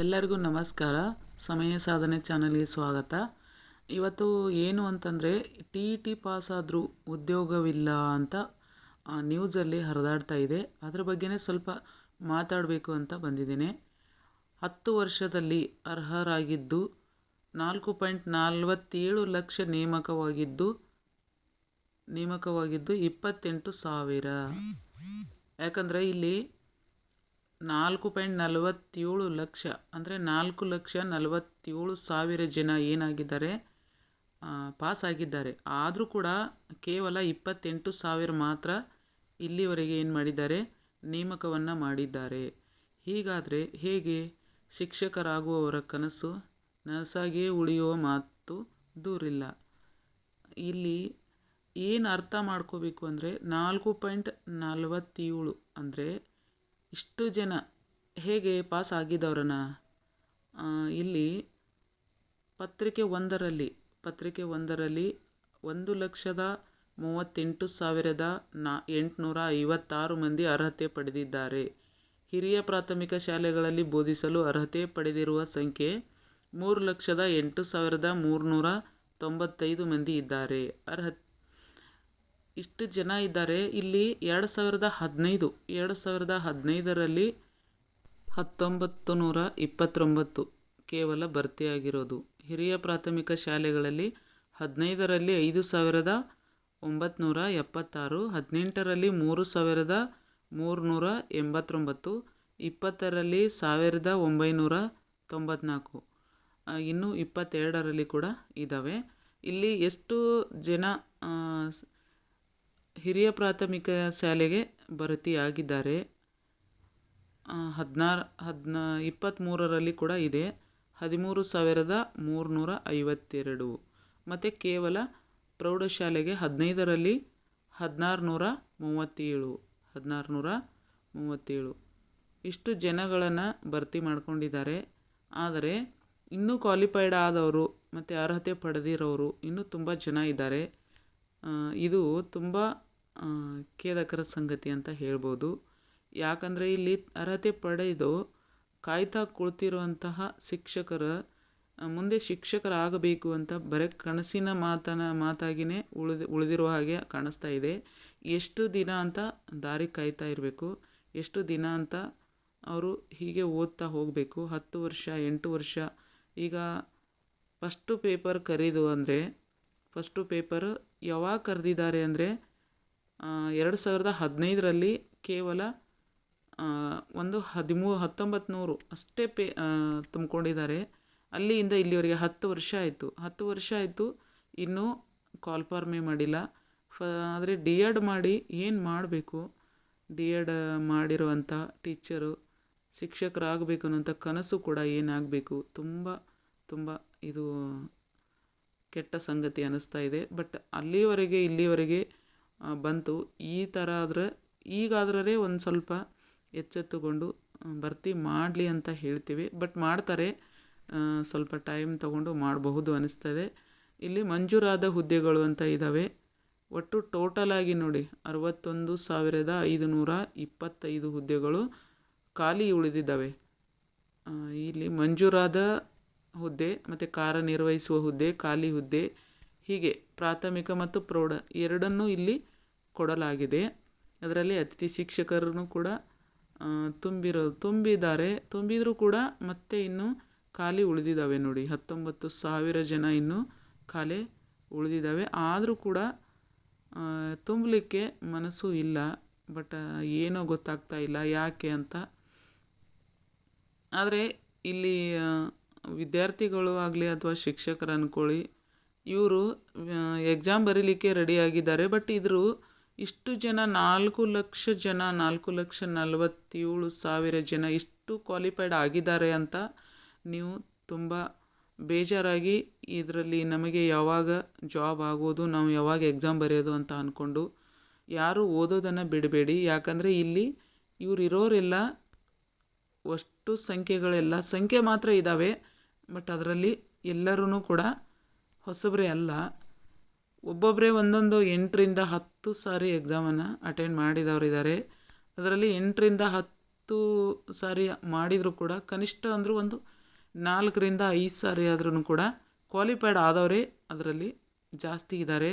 ಎಲ್ಲರಿಗೂ ನಮಸ್ಕಾರ. ಸಮಯ ಸಾಧನೆ ಚಾನಲ್ಗೆ ಸ್ವಾಗತ. ಇವತ್ತು ಏನು ಅಂತಂದರೆ, ಟಿ ಇ ಟಿ ಪಾಸಾದರೂ ಉದ್ಯೋಗವಿಲ್ಲ ಅಂತ ನ್ಯೂಸಲ್ಲಿ ಹರಿದಾಡ್ತಾ ಇದೆ. ಅದ್ರ ಬಗ್ಗೆನೇ ಸ್ವಲ್ಪ ಮಾತಾಡಬೇಕು ಅಂತ ಬಂದಿದ್ದೀನಿ. ಹತ್ತು ವರ್ಷದಲ್ಲಿ ಅರ್ಹರಾಗಿದ್ದು, ನಾಲ್ಕು ಪಾಯಿಂಟ್ ನಲವತ್ತೇಳು ಲಕ್ಷ ನೇಮಕವಾಗಿದ್ದು ನೇಮಕವಾಗಿದ್ದು ಇಪ್ಪತ್ತೆಂಟು ಸಾವಿರ. ಯಾಕಂದರೆ ಇಲ್ಲಿ ನಾಲ್ಕು ಪಾಯಿಂಟ್ ನಲವತ್ತೇಳು ಲಕ್ಷ, ಅಂದರೆ ನಾಲ್ಕು ಲಕ್ಷ ನಲವತ್ತೇಳು ಸಾವಿರ ಜನ ಏನಾಗಿದ್ದಾರೆ ಪಾಸ್ ಆಗಿದ್ದಾರೆ ಆದರೂ ಕೂಡ ಕೇವಲ ಇಪ್ಪತ್ತೆಂಟು ಸಾವಿರ ಮಾತ್ರ ಇಲ್ಲಿವರೆಗೆ ಏನು ಮಾಡಿದ್ದಾರೆ, ನೇಮಕವನ್ನು ಮಾಡಿದ್ದಾರೆ. ಹೀಗಾದರೆ ಹೇಗೆ ಶಿಕ್ಷಕರಾಗುವವರ ಕನಸು? ನನಸಾಗಿಯೇ ಉಳಿಯುವ ಮಾತು ದೂರಿಲ್ಲ. ಇಲ್ಲಿ ಏನು ಅರ್ಥ ಮಾಡ್ಕೋಬೇಕು ಅಂದರೆ ನಾಲ್ಕು ಪಾಯಿಂಟ್ ನಲವತ್ತೇಳು ಅಂದರೆ ಇಷ್ಟು ಜನ ಹೇಗೆ ಪಾಸ್ ಆಗಿದ್ದವ್ರನ್ನ ಇಲ್ಲಿ ಪತ್ರಿಕೆ ಒಂದರಲ್ಲಿ ಪತ್ರಿಕೆ ಒಂದರಲ್ಲಿ ಒಂದು ಲಕ್ಷದ ಮೂವತ್ತೆಂಟು ಸಾವಿರದ ನಾ, ಎಂಟುನೂರ ಐವತ್ತಾರು ಮಂದಿ ಅರ್ಹತೆ ಪಡೆದಿದ್ದಾರೆ. ಹಿರಿಯ ಪ್ರಾಥಮಿಕ ಶಾಲೆಗಳಲ್ಲಿ ಬೋಧಿಸಲು ಅರ್ಹತೆ ಪಡೆದಿರುವ ಸಂಖ್ಯೆ ಮೂರು ಲಕ್ಷದ ಎಂಟು ಸಾವಿರದ ಮೂರುನೂರ ತೊಂಬತ್ತೈದು ಮಂದಿ ಇದ್ದಾರೆ. ಅರ್ಹ ಇಷ್ಟು ಜನ ಇದ್ದಾರೆ. ಇಲ್ಲಿ ಎರಡು ಸಾವಿರದ ಹದಿನೈದು, ಎರಡು ಸಾವಿರದ ಹದಿನೈದರಲ್ಲಿ ಹತ್ತೊಂಬತ್ತು ನೂರ ಇಪ್ಪತ್ತೊಂಬತ್ತು ಕೇವಲ ಭರ್ತಿಯಾಗಿರೋದು. ಹಿರಿಯ ಪ್ರಾಥಮಿಕ ಶಾಲೆಗಳಲ್ಲಿ ಹದಿನೈದರಲ್ಲಿ ಐದು ಸಾವಿರದ ಒಂಬತ್ನೂರ ಎಪ್ಪತ್ತಾರು, ಹದಿನೆಂಟರಲ್ಲಿ ಮೂರು ಸಾವಿರದ ಮೂರುನೂರ ಎಂಬತ್ತೊಂಬತ್ತು, ಇಪ್ಪತ್ತರಲ್ಲಿ ಸಾವಿರದ ಒಂಬೈನೂರ ತೊಂಬತ್ನಾಲ್ಕು. ಇನ್ನೂ ಇಪ್ಪತ್ತೆರಡರಲ್ಲಿ ಕೂಡ ಇದ್ದಾವೆ ಇಲ್ಲಿ ಎಷ್ಟು ಜನ ಹಿರಿಯ ಪ್ರಾಥಮಿಕ ಶಾಲೆಗೆ ಭರ್ತಿಯಾಗಿದ್ದಾರೆ. ಹದಿನಾರು, ಹದಿನ ಇಪ್ಪತ್ತ್ಮೂರರಲ್ಲಿ ಕೂಡ ಇದೆ. ಹದಿಮೂರು ಸಾವಿರದ ಮೂರುನೂರ ಐವತ್ತೆರಡು. ಮತ್ತು ಕೇವಲ ಪ್ರೌಢಶಾಲೆಗೆ ಹದಿನೈದರಲ್ಲಿ ಹದಿನಾರು ನೂರ ಮೂವತ್ತೇಳು ಹದಿನಾರು ನೂರ ಮೂವತ್ತೇಳು. ಇಷ್ಟು ಜನಗಳನ್ನು ಭರ್ತಿ ಮಾಡ್ಕೊಂಡಿದ್ದಾರೆ. ಆದರೆ ಇನ್ನೂ ಕ್ವಾಲಿಫೈಡ್ ಆದವರು ಮತ್ತು ಅರ್ಹತೆ ಪಡೆದಿರೋರು ಇನ್ನೂ ತುಂಬ ಜನ ಇದ್ದಾರೆ. ಇದು ತುಂಬ ಖೇದಕರ ಸಂಗತಿ ಅಂತ ಹೇಳ್ಬೋದು. ಯಾಕಂದರೆ ಇಲ್ಲಿ ಅರ್ಹತೆ ಪಡೆದು ಕಾಯ್ತಾ ಕುಳಿತಿರುವಂತಹ ಶಿಕ್ಷಕರ ಮುಂದೆ ಶಿಕ್ಷಕರಾಗಬೇಕು ಅಂತ ಬರೀ ಕನಸಿನ ಮಾತನ ಮಾತಾಗಿಯೇ ಉಳಿದು, ಉಳಿದಿರುವ ಹಾಗೆ ಕಾಣಿಸ್ತಾ ಇದೆ. ಎಷ್ಟು ದಿನ ಅಂತ ದಾರಿ ಕಾಯ್ತಾ ಇರಬೇಕು. ಎಷ್ಟು ದಿನ ಅಂತ ಅವರು ಹೀಗೆ ಓದ್ತಾ ಹೋಗಬೇಕು. ಹತ್ತು ವರ್ಷ, ಎಂಟು ವರ್ಷ. ಈಗ ಫಸ್ಟು ಪೇಪರ್ ಕರೀದು ಅಂದರೆ ಫಸ್ಟು ಪೇಪರ್ ಯಾವಾಗ ಕರೆದಿದ್ದಾರೆ ಅಂದರೆ ಎರಡು ಸಾವಿರದ ಹದಿನೈದರಲ್ಲಿ ಕೇವಲ ಒಂದು ಹದಿಮೂ ಹತ್ತೊಂಬತ್ತು ನೂರು ಅಷ್ಟೇ ಪೇ ತುಂಬಿಕೊಂಡಿದ್ದಾರೆ. ಅಲ್ಲಿಯಿಂದ ಇಲ್ಲಿವರೆಗೆ ಹತ್ತು ವರ್ಷ ಆಯಿತು. ಹತ್ತು ವರ್ಷ ಆಯಿತು, ಇನ್ನೂ ಕಾಲ್ ಫಾರ್ಮೆ ಮಾಡಿಲ್ಲ. ಫ, ಆದರೆ ಡಿ ಎಡ್ ಮಾಡಿ ಏನು ಮಾಡಬೇಕು? ಡಿ ಎಡ್ ಮಾಡಿರುವಂಥ ಟೀಚರು ಶಿಕ್ಷಕರಾಗಬೇಕು ಅನ್ನೋಂಥ ಕನಸು ಕೂಡ ಏನಾಗಬೇಕು? ತುಂಬ ತುಂಬ ಇದು ಕೆಟ್ಟ ಸಂಗತಿ ಅನ್ನಿಸ್ತಾ ಇದೆ. ಬಟ್ ಅಲ್ಲಿವರೆಗೆ, ಇಲ್ಲಿವರೆಗೆ ಬಂತು. ಈ ಥರ ಆದರೆ, ಈಗಾದ್ರೆ ಒಂದು ಸ್ವಲ್ಪ ಎಚ್ಚೆತ್ತುಕೊಂಡು ಭರ್ತಿ ಮಾಡಲಿ ಅಂತ ಹೇಳ್ತೀವಿ. ಬಟ್ ಮಾಡ್ತಾರೆ. ಸ್ವಲ್ಪ ಟೈಮ್ ತಗೊಂಡು ಮಾಡಬಹುದು ಅನ್ನಿಸ್ತದೆ. ಇಲ್ಲಿ ಮಂಜೂರಾದ ಹುದ್ದೆಗಳು ಅಂತ ಇದ್ದಾವೆ ಒಟ್ಟು ಟೋಟಲ್ ಆಗಿ ನೋಡಿ, ಅರವತ್ತೊಂದು ಸಾವಿರದ ಐದು ನೂರ ಇಪ್ಪತ್ತೈದು ಹುದ್ದೆಗಳು ಖಾಲಿ ಉಳಿದಿದ್ದಾವೆ. ಇಲ್ಲಿ ಮಂಜೂರಾದ ಹುದ್ದೆ, ಮತ್ತು ಕಾರ್ಯನಿರ್ವಹಿಸುವ ಹುದ್ದೆ, ಖಾಲಿ ಹುದ್ದೆ, ಹೀಗೆ ಪ್ರಾಥಮಿಕ ಮತ್ತು ಪ್ರೌಢ ಎರಡನ್ನೂ ಇಲ್ಲಿ ಕೊಡಲಾಗಿದೆ. ಅದರಲ್ಲಿ ಅತಿಥಿ ಶಿಕ್ಷಕರನ್ನು ಕೂಡ ತುಂಬಿರೋ, ತುಂಬಿದ್ದಾರೆ. ತುಂಬಿದರೂ ಕೂಡ ಮತ್ತೆ ಇನ್ನು ಖಾಲಿ ಉಳಿದಿದ್ದಾವೆ ನೋಡಿ. ಹತ್ತೊಂಬತ್ತು ಸಾವಿರ ಜನ ಇನ್ನೂ ಖಾಲಿ ಉಳಿದಿದ್ದಾವೆ. ಆದರೂ ಕೂಡ ತುಂಬಲಿಕ್ಕೆ ಮನಸ್ಸು ಇಲ್ಲ. ಬಟ್ ಏನೋ ಗೊತ್ತಾಗ್ತಾ ಇಲ್ಲ ಯಾಕೆ ಅಂತ. ಆದರೆ ಇಲ್ಲಿ ವಿದ್ಯಾರ್ಥಿಗಳು ಆಗಲಿ ಅಥವಾ ಶಿಕ್ಷಕರು ಅಂದ್ಕೊಳ್ಳಿ ಇವರು ಎಕ್ಸಾಮ್ ಬರೀಲಿಕ್ಕೆ ರೆಡಿಯಾಗಿದ್ದಾರೆ ಬಟ್ ಇದ್ರು ಇಷ್ಟು ಜನ, ನಾಲ್ಕು ಲಕ್ಷ ಜನ, ನಾಲ್ಕು ಲಕ್ಷ ನಲವತ್ತೇಳು ಸಾವಿರ ಜನ ಇಷ್ಟು ಕ್ವಾಲಿಫೈಡ್ ಆಗಿದ್ದಾರೆ ಅಂತ ನೀವು ತುಂಬ ಬೇಜಾರಾಗಿ ಇದರಲ್ಲಿ ನಮಗೆ ಯಾವಾಗ ಜಾಬ್ ಆಗೋದು, ನಾವು ಯಾವಾಗ ಎಕ್ಸಾಮ್ ಬರೆಯೋದು ಅಂತ ಅಂದ್ಕೊಂಡು ಯಾರು ಓದೋದನ್ನು ಬಿಡಬೇಡಿ. ಯಾಕಂದರೆ ಇಲ್ಲಿ ಇವ್ರು ಇರೋರೆಲ್ಲ ಅಷ್ಟು ಸಂಖ್ಯೆಗಳೆಲ್ಲ, ಸಂಖ್ಯೆ ಮಾತ್ರ ಇದ್ದಾವೆ ಬಟ್ ಅದರಲ್ಲಿ ಎಲ್ಲರೂ ಕೂಡ ಹೊಸಬರೇ ಅಲ್ಲ. ಒಬ್ಬೊಬ್ಬರೇ ಒಂದೊಂದು ಎಂಟರಿಂದ ಹತ್ತು ಸಾರಿ ಎಕ್ಸಾಮನ್ನು ಅಟೆಂಡ್ ಮಾಡಿದವರಿದ್ದಾರೆ ಅದರಲ್ಲಿ ಎಂಟರಿಂದ ಹತ್ತು ಸಾರಿ ಮಾಡಿದರೂ ಕೂಡ ಕನಿಷ್ಠ ಅಂದರೂ ಒಂದು ನಾಲ್ಕರಿಂದ ಐದು ಸಾರಿ ಆದ್ರೂ ಕೂಡ ಕ್ವಾಲಿಫೈಡ್ ಆದವರೇ ಅದರಲ್ಲಿ ಜಾಸ್ತಿ ಇದ್ದಾರೆ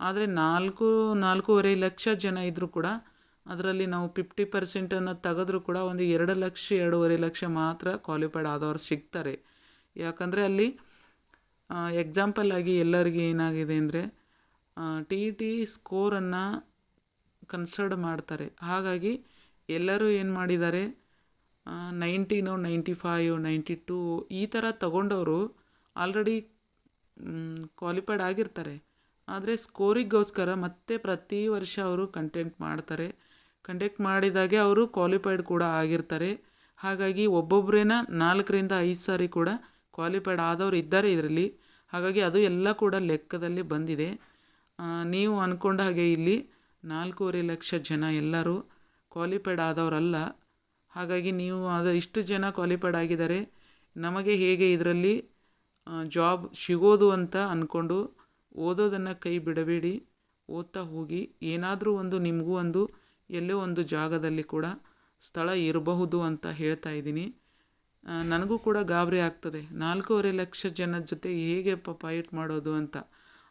ಆದರೆ ನಾಲ್ಕು, ನಾಲ್ಕೂವರೆ ಲಕ್ಷ ಜನ ಇದ್ದರೂ ಕೂಡ ಅದರಲ್ಲಿ ನಾವು ಫಿಫ್ಟಿ ಪರ್ಸೆಂಟನ್ನು ತೆಗೆದ್ರೂ ಕೂಡ ಒಂದು ಎರಡು ಲಕ್ಷ, ಎರಡೂವರೆ ಲಕ್ಷ ಮಾತ್ರ ಕ್ವಾಲಿಫೈಡ್ ಆದವರು ಸಿಗ್ತಾರೆ. ಯಾಕಂದರೆ ಅಲ್ಲಿ ಎಕ್ಸಾಂಪಲ್ ಆಗಿ ಎಲ್ಲರಿಗೆ ಏನಾಗಿದೆ ಅಂದರೆ ಟಿ ಇ ಟಿ ಸ್ಕೋರನ್ನು ಕನ್ಸಿಡರ್ ಮಾಡ್ತಾರೆ. ಹಾಗಾಗಿ ಎಲ್ಲರೂ ಏನು ಮಾಡಿದ್ದಾರೆ ನೈಂಟಿನೋ ನೈಂಟಿ ಫೈವ್ ನೈಂಟಿ ಟೂ ಈ ಥರ ತಗೊಂಡವರು ಆಲ್ರೆಡಿ ಕ್ವಾಲಿಫೈಡ್ ಆಗಿರ್ತಾರೆ. ಆದರೆ ಸ್ಕೋರಿಗೋಸ್ಕರ ಮತ್ತೆ ಪ್ರತಿ ವರ್ಷ ಅವರು ಕಂಟೆಂಟ್ ಮಾಡ್ತಾರೆ. ಕಂಟೆಂಟ್ ಮಾಡಿದಾಗೆ ಅವರು ಕ್ವಾಲಿಫೈಡ್ ಕೂಡ ಆಗಿರ್ತಾರೆ. ಹಾಗಾಗಿ ಒಬ್ಬೊಬ್ಬರೇನ ನಾಲ್ಕರಿಂದ ಐದು ಸಾರಿ ಕೂಡ ಕ್ವಾಲಿಫೈಡ್ ಆದವರು ಇದ್ದಾರೆ ಇದರಲ್ಲಿ. ಹಾಗಾಗಿ ಅದು ಎಲ್ಲ ಕೂಡ ಲೆಕ್ಕದಲ್ಲಿ ಬಂದಿದೆ. ನೀವು ಅಂದ್ಕೊಂಡ ಹಾಗೆ ಇಲ್ಲಿ ನಾಲ್ಕೂವರೆ ಲಕ್ಷ ಜನ ಎಲ್ಲರೂ ಕ್ವಾಲಿಫೈಡ್ ಆದವರಲ್ಲ. ಹಾಗಾಗಿ ನೀವು ಅದು ಇಷ್ಟು ಜನ ಕ್ವಾಲಿಫೈಡ್ ಆಗಿದ್ದಾರೆ. ನಮಗೆ ಹೇಗೆ ಇದರಲ್ಲಿ ಜಾಬ್ ಸಿಗೋದು ಅಂತ ಅಂದ್ಕೊಂಡು ಓದೋದನ್ನು ಕೈ ಬಿಡಬೇಡಿ. ಓದ್ತಾ ಹೋಗಿ. ಏನಾದರೂ ಒಂದು ನಿಮಗೂ ಒಂದು ಎಲ್ಲೋ ಒಂದು ಜಾಗದಲ್ಲಿ ಕೂಡ ಸ್ಥಳ ಇರಬಹುದು ಅಂತ ಹೇಳ್ತಾ ಇದ್ದೀನಿ. ನನಗೂ ಕೂಡ ಗಾಬರಿ ಆಗ್ತದೆ. ನಾಲ್ಕೂವರೆ ಲಕ್ಷ ಜನದ ಜೊತೆ ಹೇಗೆ ಫೈಟ್ ಮಾಡೋದು ಅಂತ.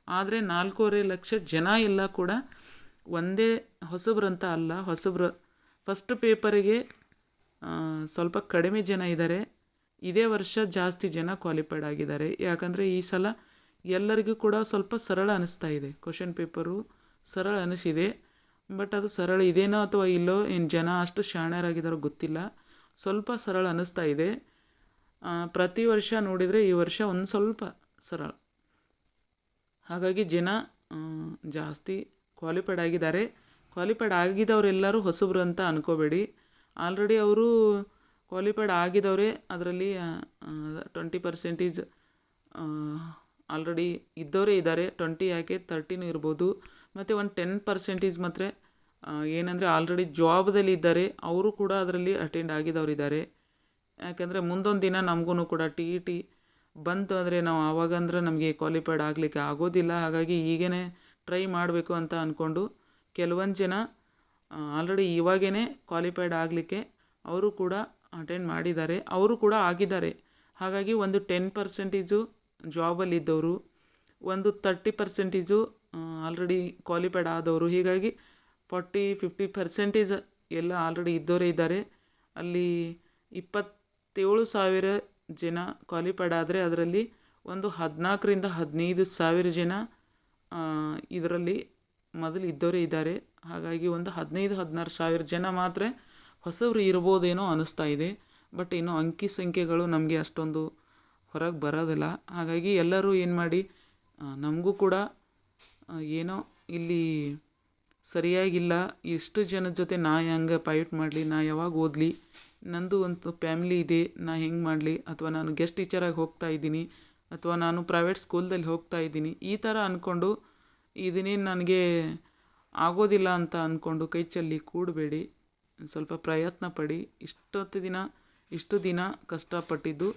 ಆದರೆ ನಾಲ್ಕೂವರೆ ಲಕ್ಷ ಜನ ಎಲ್ಲ ಕೂಡ ಒಂದೇ ಹೊಸಬ್ರಂತ ಅಲ್ಲ, ಹೊಸಬ್ರು. ಫಸ್ಟ್ ಪೇಪರಿಗೆ ಸ್ವಲ್ಪ ಕಡಿಮೆ ಜನ ಇದ್ದಾರೆ ಇದೇ ವರ್ಷ ಜಾಸ್ತಿ ಜನ ಕ್ವಾಲಿಫೈಡ್ ಆಗಿದ್ದಾರೆ. ಯಾಕಂದರೆ ಈ ಸಲ ಎಲ್ಲರಿಗೂ ಕೂಡ ಸ್ವಲ್ಪ ಸರಳ ಅನಿಸ್ತಾ ಇದೆ. ಕ್ವಶನ್ ಪೇಪರು ಸರಳ ಅನಿಸಿದೆ. ಬಟ್ ಅದು ಸರಳ ಇದೇನೋ ಅಥವಾ ಇಲ್ಲೋ ಏನು ಜನ ಅಷ್ಟು ಶಾಣ್ಯರಾಗಿದ್ದಾರೋ ಗೊತ್ತಿಲ್ಲ. ಸ್ವಲ್ಪ ಸರಳ ಅನ್ನಿಸ್ತಾ ಇದೆ. ಪ್ರತಿ ವರ್ಷ ನೋಡಿದರೆ ಈ ವರ್ಷ ಒಂದು ಸ್ವಲ್ಪ ಸರಳ. ಹಾಗಾಗಿ ಜನ ಜಾಸ್ತಿ ಕ್ವಾಲಿಫೈಡ್ ಆಗಿದ್ದಾರೆ. ಕ್ವಾಲಿಫೈಡ್ ಆಗಿದವರೆಲ್ಲರೂ ಹೊಸಬ್ರು ಅಂತ ಅನ್ಕೋಬೇಡಿ. ಆಲ್ರೆಡಿ ಅವರು ಕ್ವಾಲಿಫೈಡ್ ಆಗಿದವರೇ, ಅದರಲ್ಲಿ ಟ್ವೆಂಟಿ ಪರ್ಸೆಂಟೇಜ್ ಆಲ್ರೆಡಿ ಇದ್ದವರೇ ಇದ್ದಾರೆ. ಟ್ವೆಂಟಿ ಯಾಕೆ ತರ್ಟಿನೂ ಇರ್ಬೋದು. ಮತ್ತು ಒಂದು ಟೆನ್ ಪರ್ಸೆಂಟೇಜ್ ಮಾತ್ರ ಏನಂದರೆ ಆಲ್ರೆಡಿ ಜಾಬ್ದಲ್ಲಿ ಇದ್ದಾರೆ ಅವರು ಕೂಡ ಅದರಲ್ಲಿ ಅಟೆಂಡ್ ಆಗಿದವರು ಇದ್ದಾರೆ ಯಾಕೆಂದರೆ ಮುಂದೊಂದು ದಿನ ನಮಗೂ ಕೂಡ ಟಿ ಇ ಟಿ ಬಂತು ಅಂದರೆ ನಾವು ಆವಾಗಂದ್ರೆ ನಮಗೆ ಕ್ವಾಲಿಫೈಡ್ ಆಗಲಿಕ್ಕೆ ಆಗೋದಿಲ್ಲ. ಹಾಗಾಗಿ ಈಗೇ ಟ್ರೈ ಮಾಡಬೇಕು ಅಂತ ಅಂದ್ಕೊಂಡು ಕೆಲವೊಂದು ಜನ ಆಲ್ರೆಡಿ ಇವಾಗೇ ಕ್ವಾಲಿಫೈಡ್ ಆಗಲಿಕ್ಕೆ ಅವರು ಕೂಡ ಅಟೆಂಡ್ ಮಾಡಿದ್ದಾರೆ. ಅವರು ಕೂಡ ಆಗಿದ್ದಾರೆ. ಹಾಗಾಗಿ ಒಂದು ಟೆನ್ ಪರ್ಸೆಂಟೇಜು ಜಾಬಲ್ಲಿದ್ದವರು ಒಂದು ತರ್ಟಿ ಪರ್ಸೆಂಟೇಜು ಆಲ್ರೆಡಿ ಕ್ವಾಲಿಫೈಡ್ ಆದವರು. ಹೀಗಾಗಿ ಫಾರ್ಟಿ, ಫಿಫ್ಟಿ ಪರ್ಸೆಂಟೇಜ್ ಎಲ್ಲ ಆಲ್ರೆಡಿ ಇದ್ದವರೇ ಇದ್ದಾರೆ. ಅಲ್ಲಿ ಇಪ್ಪತ್ತೇಳು ಸಾವಿರ ಜನ ಕ್ವಾಲಿಫೈಡ್ ಆದರೆ ಅದರಲ್ಲಿ ಒಂದು ಹದಿನಾಲ್ಕರಿಂದ ಹದಿನೈದು ಸಾವಿರ ಜನ ಇದರಲ್ಲಿ ಮೊದಲು ಇದ್ದವರೇ ಇದ್ದಾರೆ. ಹಾಗಾಗಿ ಒಂದು ಹದಿನೈದು, ಹದಿನಾರು ಸಾವಿರ ಜನ ಮಾತ್ರ ಹೊಸವ್ರು ಇರ್ಬೋದೇನೋ ಅನ್ನಿಸ್ತಾ ಇದೆ. ಬಟ್ ಇನ್ನು ಅಂಕಿ ಸಂಖ್ಯೆಗಳು ನಮಗೆ ಅಷ್ಟೊಂದು ಹೊರಗೆ ಬರೋದಿಲ್ಲ. ಹಾಗಾಗಿ ಎಲ್ಲರೂ ಏನು ಮಾಡಿ ನಮಗೂ ಕೂಡ ಏನೋ ಇಲ್ಲಿ ಸರಿಯಾಗಿಲ್ಲ ಇಷ್ಟು ಜನದ ಜೊತೆ ನಾ ಹೆಂಗೆ ಪೈಟ್ ಮಾಡಲಿ, ನಾ ಯಾವಾಗ ಓದಲಿ, ನಂದು ಒಂದು ಫ್ಯಾಮಿಲಿ ಇದೆ, ನಾ ಹೆಂಗೆ ಮಾಡಲಿ, ಅಥವಾ ನಾನು ಗೆಸ್ಟ್ ಟೀಚರಾಗಿ ಹೋಗ್ತಾ ಇದ್ದೀನಿ, ಅಥವಾ ನಾನು ಪ್ರೈವೇಟ್ ಸ್ಕೂಲ್ದಲ್ಲಿ ಹೋಗ್ತಾ ಇದ್ದೀನಿ, ಈ ಥರ ಅಂದ್ಕೊಂಡು ಇದನ್ನೇನು ನನಗೆ ಆಗೋದಿಲ್ಲ ಅಂತ ಅಂದ್ಕೊಂಡು ಕೈ ಚೆಲ್ಲಿ ಕೂಡಬೇಡಿ, ಸ್ವಲ್ಪ ಪ್ರಯತ್ನ ಪಡಿ, ಇಷ್ಟೊತ್ತು ದಿನ, ಇಷ್ಟು ದಿನ ಕಷ್ಟಪಟ್ಟಿದ್ದು,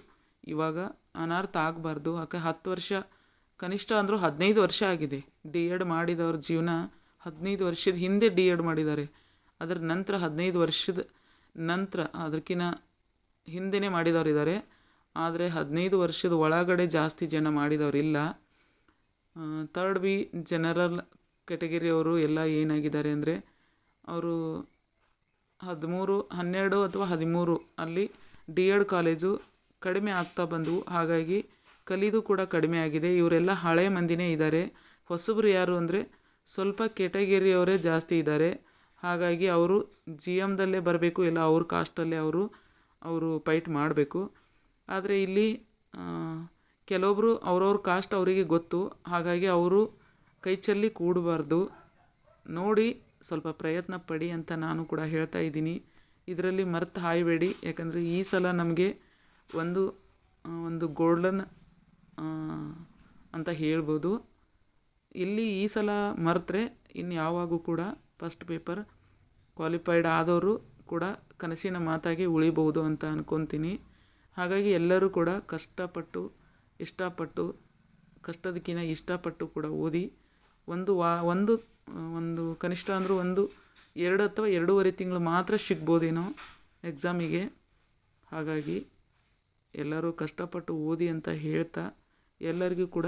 ಇವಾಗ ಅನಾರ್ಥ ಆಗಬಾರ್ದು ಯಾಕೆ ಹತ್ತು ವರ್ಷ, ಕನಿಷ್ಠ ಅಂದರೂ ಹದಿನೈದು ವರ್ಷ ಆಗಿದೆ ಡಿ ಎಡ್ ಮಾಡಿದವ್ರ ಜೀವನ ಹದಿನೈದು ವರ್ಷದ ಹಿಂದೆ ಡಿ ಎಡ್ ಮಾಡಿದ್ದಾರೆ. ಅದರ ನಂತರ ಹದಿನೈದು ವರ್ಷದ ನಂತರ ಅದಕ್ಕಿಂತ ಹಿಂದೆಯೇ ಮಾಡಿದವರಿದ್ದಾರೆ. ಆದರೆ ಹದಿನೈದು ವರ್ಷದ ಒಳಗಡೆ ಜಾಸ್ತಿ ಜನ ಮಾಡಿದವರಿಲ್ಲ ತರ್ಡ್ ಬಿ ಜನರಲ್ ಕೆಟಗರಿಯವರು ಎಲ್ಲ ಏನಾಗಿದ್ದಾರೆ ಅಂದರೆ ಅವರು ಹದಿಮೂರು, ಹನ್ನೆರಡು ಅಥವಾ ಹದಿಮೂರು ಅಲ್ಲಿ ಡಿ ಎಡ್ ಕಾಲೇಜು ಕಡಿಮೆ ಆಗ್ತಾ ಬಂದವು ಹಾಗಾಗಿ ಕಲಿದು ಕೂಡ ಕಡಿಮೆ ಆಗಿದೆ. ಇವರೆಲ್ಲ ಹಳೆ ಮಂದಿನೇ ಇದ್ದಾರೆ. ಹೊಸಬ್ರು ಯಾರು ಅಂದರೆ ಸ್ವಲ್ಪ ಕೆಟಗೆರಿಯವರೇ ಜಾಸ್ತಿ ಇದ್ದಾರೆ. ಹಾಗಾಗಿ ಅವರು ಜಿ ಎಮ್ದಲ್ಲೇ ಬರಬೇಕು, ಇಲ್ಲ ಅವ್ರ ಕಾಸ್ಟಲ್ಲೇ ಅವರು ಅವರು ಫೈಟ್ ಮಾಡಬೇಕು. ಆದರೆ ಇಲ್ಲಿ ಕೆಲವೊಬ್ಬರು ಅವ್ರವ್ರ ಕಾಸ್ಟ್ ಅವರಿಗೆ ಗೊತ್ತು. ಹಾಗಾಗಿ ಅವರು ಕೈ ಚೆಲ್ಲಿ ಕೂಡಬಾರ್ದು. ನೋಡಿ, ಸ್ವಲ್ಪ ಪ್ರಯತ್ನ ಪಡಿ ಅಂತ ನಾನು ಕೂಡ ಹೇಳ್ತಾ ಇದ್ದೀನಿ. ಇದರಲ್ಲಿ ಮರ್ತು ಹಾಯಬೇಡಿ. ಯಾಕಂದರೆ ಈ ಸಲ ನಮಗೆ ಒಂದು ಒಂದು ಗೋಲ್ಡನ್ ಅಂತ ಹೇಳ್ಬೋದು. ಇಲ್ಲಿ ಈ ಸಲ ಮರೆತರೆ ಇನ್ನು ಯಾವಾಗೂ ಕೂಡ ಫಸ್ಟ್ ಪೇಪರ್ ಕ್ವಾಲಿಫೈಡ್ ಆದವರು ಕೂಡ ಕನಸಿನ ಮಾತಾಗಿ ಉಳಿಬಹುದು ಅಂತ ಅಂದ್ಕೊತೀನಿ ಹಾಗಾಗಿ ಎಲ್ಲರೂ ಕೂಡ ಕಷ್ಟಪಟ್ಟು, ಇಷ್ಟಪಟ್ಟು ಕಷ್ಟದಕ್ಕಿಂತ ಇಷ್ಟಪಟ್ಟು ಕೂಡ ಓದಿ ಒಂದು ವಾ, ಒಂದು ಒಂದು ಕನಿಷ್ಠ ಅಂದರೂ ಒಂದು ಎರಡು ಅಥವಾ ಎರಡೂವರೆ ತಿಂಗಳು ಮಾತ್ರ ಸಿಗ್ಬೋದೇನೋ ಎಕ್ಸಾಮಿಗೆ ಹಾಗಾಗಿ ಎಲ್ಲರೂ ಕಷ್ಟಪಟ್ಟು ಓದಿ ಅಂತ ಹೇಳ್ತಾ ಎಲ್ಲರಿಗೂ ಕೂಡ